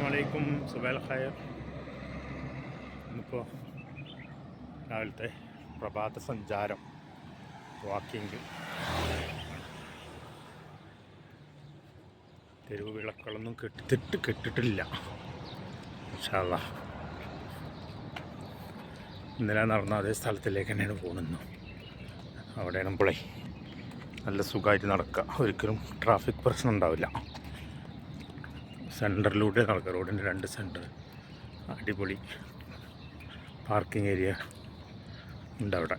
അസ്സാമലൈക്കും സുബേൽ ഖയർ ഇന്നിപ്പോൾ രാവിലത്തെ പ്രഭാത സഞ്ചാരം വാക്കിംഗ് തെരുവ് വിളക്കുകളൊന്നും കെട്ടിട്ട് കെട്ടിട്ടില്ല. ഇൻഷാല്ല ഇന്നലെ നടന്ന അതേ സ്ഥലത്തിലേക്ക് തന്നെയാണ് പോകുന്നത്. അവിടെയാണ് നമ്മളെ നല്ല സുഖമായിട്ട് നടക്കുക. ഒരിക്കലും ട്രാഫിക് പ്രശ്നം ഉണ്ടാവില്ല. സെന്ററിലൂടെ നടക്കുക റോഡിന്റെ രണ്ട് സെന്റർ. അടിപൊളി പാർക്കിംഗ് ഏരിയ ഉണ്ട് അവിടെ.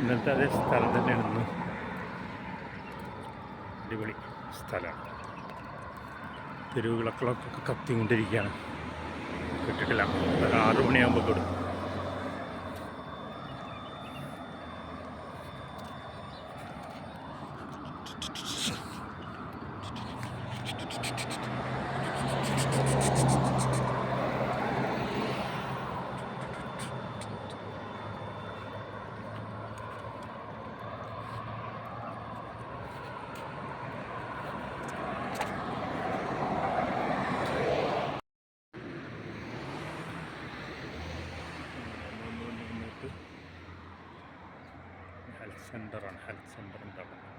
ഇന്നത്തെ അതേ സ്ഥലം തന്നെയാണ് ഇന്ന്. അടിപൊളി സ്ഥലമാണ് തെരുവുകളൊക്കെ കത്തിക്കൊണ്ടിരിക്കുകയാണ്. കിട്ടിട്ടില്ല. ആറു മണിയാകുമ്പോൾ കൊടുക്കും ഹെൽത്ത് സെൻ്ററാണ് ഹെൽത്ത് സെൻ്ററിൻ്റെ അവിടെ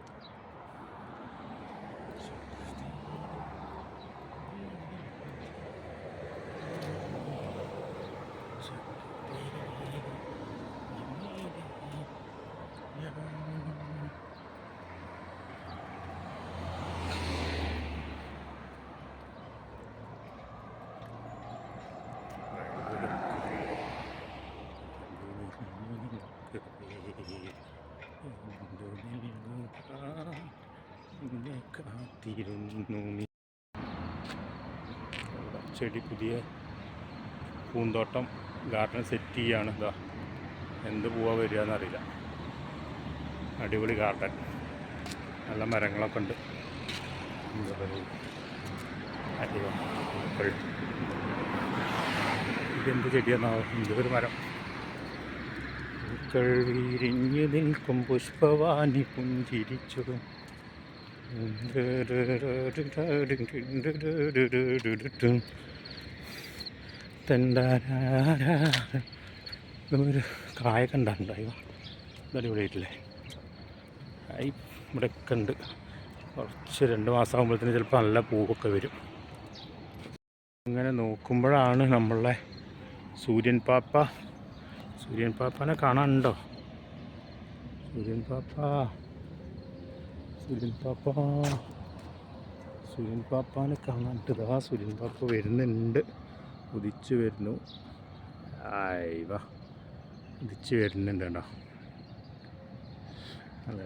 ഇന്ത്യ കാത്തിരുന്നു നീ ചെടി പുതിയ പൂന്തോട്ടം ഗാർഡൻ സെറ്റ് ചെയ്യാണ്. ഇതാ എന്ത് പൂവാ വരിക എന്നറിയില്ല അടിപൊളി ഗാർഡൻ നല്ല മരങ്ങളൊക്കെ ഉണ്ട്. എന്താ ഇതെന്ത് ചെടിയാണെന്നാവും എന്തൊരു മരം. പൂക്കൾ നിൽക്കും പുഷ്പവാനി പുഞ്ചിരിച്ചു ഒരു കായ കണ്ടുണ്ടായോ അടിപൊളിയായിട്ടില്ലേ? ഐ ഇവിടെയൊക്കെ ഉണ്ട്. കുറച്ച് രണ്ട് മാസം ആകുമ്പോഴത്തേന് ചിലപ്പോൾ നല്ല പൂവൊക്കെ വരും. അങ്ങനെ നോക്കുമ്പോഴാണ് നമ്മളെ സൂര്യൻ പാപ്പ. സൂര്യൻ പാപ്പനെ കാണാനുണ്ടോ? സൂര്യൻ പാപ്പ. സൂര്യൻ പാപ്പ. സുരിൻ പാപ്പാനെ കാണാനിട്ട് ഇതാ സുരിൻ പാപ്പ വരുന്നുണ്ട്. ഉദിച്ചു വരുന്നു. ആയി ഉദിച്ചു വരുന്നുണ്ട് കേട്ടോ. നല്ല